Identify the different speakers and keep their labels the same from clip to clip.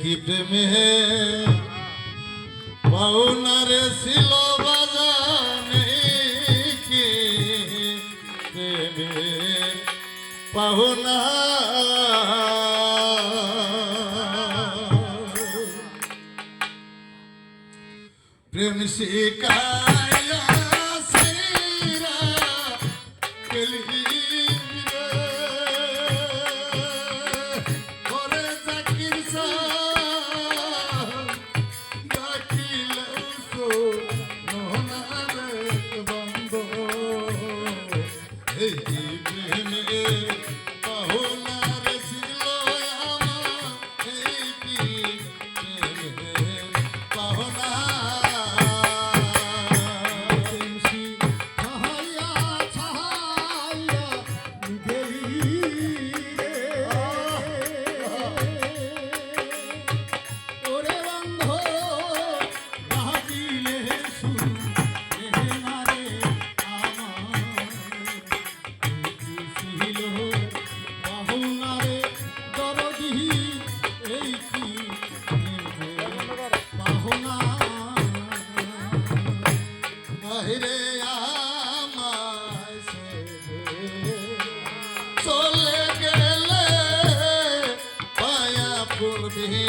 Speaker 1: কি প্রেমে পাওনারে ছিল বাজানে কি প্রেমে পাওনা? প্রেম শিকার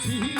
Speaker 1: happy.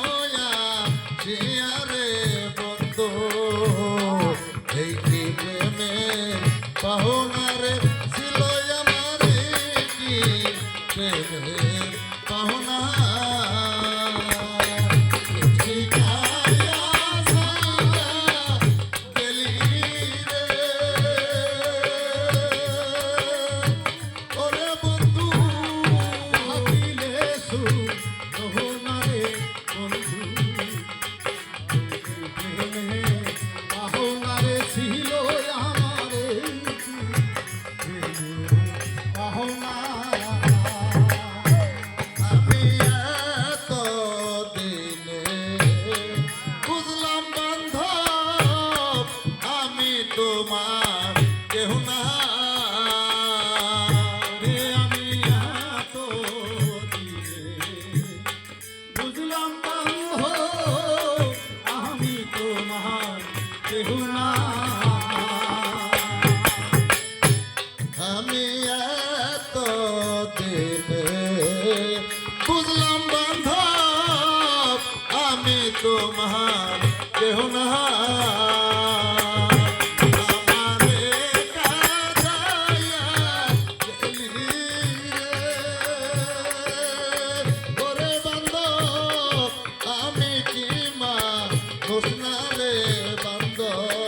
Speaker 1: কেহু না
Speaker 2: আমি এত দিনে বুঝলাম
Speaker 1: বান্ধব আমি তোমার কেহু না গো